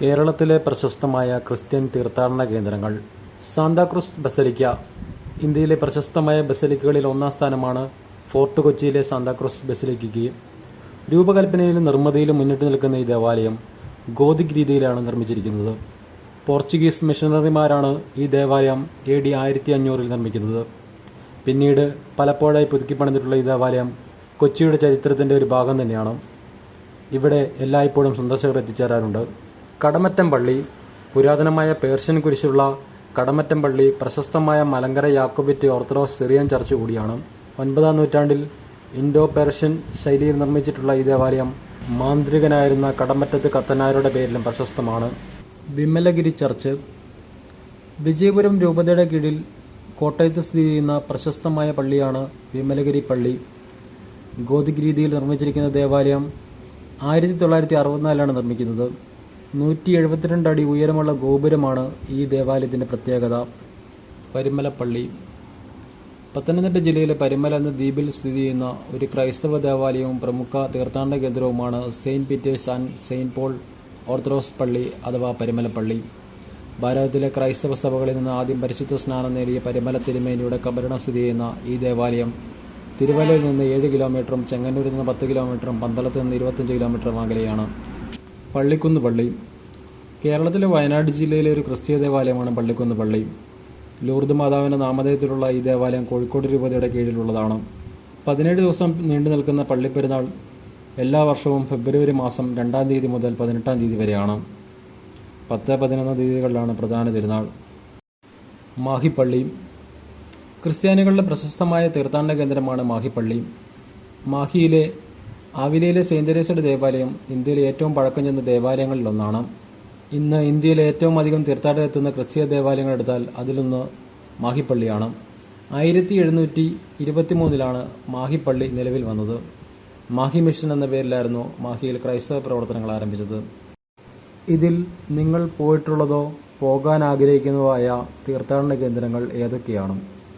കേരളത്തിലെ പ്രശസ്തമായ ക്രിസ്ത്യൻ തീർത്ഥാടന കേന്ദ്രങ്ങൾ. Santa Cruz basilica. ഇന്ത്യയിലെ പ്രശസ്തമായ ബസലിക്കകളിൽ ഒന്നാം സ്ഥാനമാണ് ഫോർട്ട് കൊച്ചിയിലെ സാന്താക്രൂസ് ബസലിക്കയ്ക്ക്. രൂപകൽപ്പനയിലും നിർമ്മിതിയിലും മുന്നിട്ട് നിൽക്കുന്ന ഈ ദേവാലയം ഗോതിക് രീതിയിലാണ് നിർമ്മിച്ചിരിക്കുന്നത്. പോർച്ചുഗീസ് മിഷണറിമാരാണ് ഈ ദേവാലയം എ ഡി ആയിരത്തി അഞ്ഞൂറിൽ നിർമ്മിക്കുന്നത്. പിന്നീട് പലപ്പോഴായി പുതുക്കിപ്പണിതിട്ടുള്ള ഈ ദേവാലയം കൊച്ചിയുടെ ചരിത്രത്തിന്റെ ഒരു ഭാഗം തന്നെയാണ്. ഇവിടെ എല്ലായ്പ്പോഴും സന്ദർശകർ എത്തിച്ചേരാറുണ്ട്. കടമറ്റം പള്ളി പുരാതനമായ പേർഷ്യൻ കുരിശുള്ള കടമറ്റം പള്ളി പ്രശസ്തമായ Malankara Jacobite Orthodox Syrian church കൂടിയാണ്. ഒൻപതാം നൂറ്റാണ്ടിൽ ഇൻഡോ പേർഷ്യൻ ശൈലിയിൽ നിർമ്മിച്ചിട്ടുള്ള ഈ ദേവാലയം മാന്ത്രികനായിരുന്ന കടമറ്റത്ത് കത്തനാരുടെ പേരിലും പ്രശസ്തമാണ്. വിമലഗിരി ചർച്ച് വിജയപുരം രൂപതയുടെ കീഴിൽ കോട്ടയത്ത് സ്ഥിതി ചെയ്യുന്ന പ്രശസ്തമായ പള്ളിയാണ് വിമലഗിരി പള്ളി. ഗോതിക് രീതിയിൽ നിർമ്മിച്ചിരിക്കുന്ന ദേവാലയം ആയിരത്തി തൊള്ളായിരത്തി അറുപത്തിനാലിലാണ് നിർമ്മിക്കുന്നത്. നൂറ്റി എഴുപത്തിരണ്ട് അടി ഉയരമുള്ള ഗോപുരമാണ് ഈ ദേവാലയത്തിന്റെ പ്രത്യേകത. പരിമലപ്പള്ളി. പത്തനംതിട്ട ജില്ലയിലെ പരിമല എന്ന ദ്വീപിൽ സ്ഥിതി ചെയ്യുന്ന ഒരു ക്രൈസ്തവ ദേവാലയവും പ്രമുഖ തീർത്ഥാടന കേന്ദ്രവുമാണ് Saint Peter's and Saint Paul Orthodox പള്ളി അഥവാ പരിമലപ്പള്ളി. ഭാരതത്തിലെ ക്രൈസ്തവ സഭകളിൽ നിന്ന് ആദ്യം പരിശുദ്ധ സ്നാനം നേടിയ പരിമല തിരുമേനിയുടെ കബരണം സ്ഥിതി ചെയ്യുന്ന ഈ ദേവാലയം തിരുവല്ലയിൽ നിന്ന് ഏഴ് കിലോമീറ്ററും ചെങ്ങന്നൂരിൽ നിന്ന് പത്ത് കിലോമീറ്ററും പന്തളത്ത് നിന്ന് ഇരുപത്തഞ്ച് കിലോമീറ്ററും അകലെയാണ്. പള്ളിക്കുന്ന് പള്ളി കേരളത്തിലെ വയനാട് ജില്ലയിലെ ഒരു ക്രിസ്തീയ ദേവാലയമാണ് പള്ളിക്കുന്ന് പള്ളി ലൂർദ് മാതാവിന്റെ നാമധേയത്തിലുള്ള ഈ ദേവാലയം കോഴിക്കോട് രൂപതയുടെ കീഴിലുള്ളതാണ്. പതിനേഴ് ദിവസം നീണ്ടു നിൽക്കുന്ന പള്ളിപ്പെരുന്നാൾ എല്ലാ വർഷവും ഫെബ്രുവരി മാസം രണ്ടാം തീയതി മുതൽ പതിനെട്ടാം തീയതി വരെയാണ്. പത്ത് പതിനൊന്ന് തീയതികളിലാണ് പ്രധാന തിരുനാൾ. മാഹിപ്പള്ളി ക്രിസ്ത്യാനികളുടെ പ്രശസ്തമായ തീർത്ഥാടന കേന്ദ്രമാണ് മാഹിപ്പള്ളി മാഹിയിലെ ആവിലയിലെ സെയിന്റ് തെരേസയുടെ ദേവാലയം ഇന്ത്യയിലെ ഏറ്റവും പഴക്കം ചെന്ന ദേവാലയങ്ങളിലൊന്നാണ്. ഇന്ന് ഇന്ത്യയിലെ ഏറ്റവും അധികം തീർത്ഥാടകർ എത്തുന്ന ക്രിസ്തീയ ദേവാലയങ്ങൾ എടുത്താൽ അതിലൊന്ന് മാഹിപ്പള്ളിയാണ്. ആയിരത്തി എഴുന്നൂറ്റി ഇരുപത്തിമൂന്നിലാണ് മാഹിപ്പള്ളി നിലവിൽ വന്നത്. മാഹി മിഷൻ എന്ന പേരിലായിരുന്നു മാഹിയിൽ ക്രൈസ്തവ പ്രവർത്തനങ്ങൾ ആരംഭിച്ചത്. ഇതിൽ നിങ്ങൾ പോയിട്ടുള്ളതോ പോകാൻ ആഗ്രഹിക്കുന്നതോ ആയ തീർത്ഥാടന കേന്ദ്രങ്ങൾ ഏതൊക്കെയാണ്?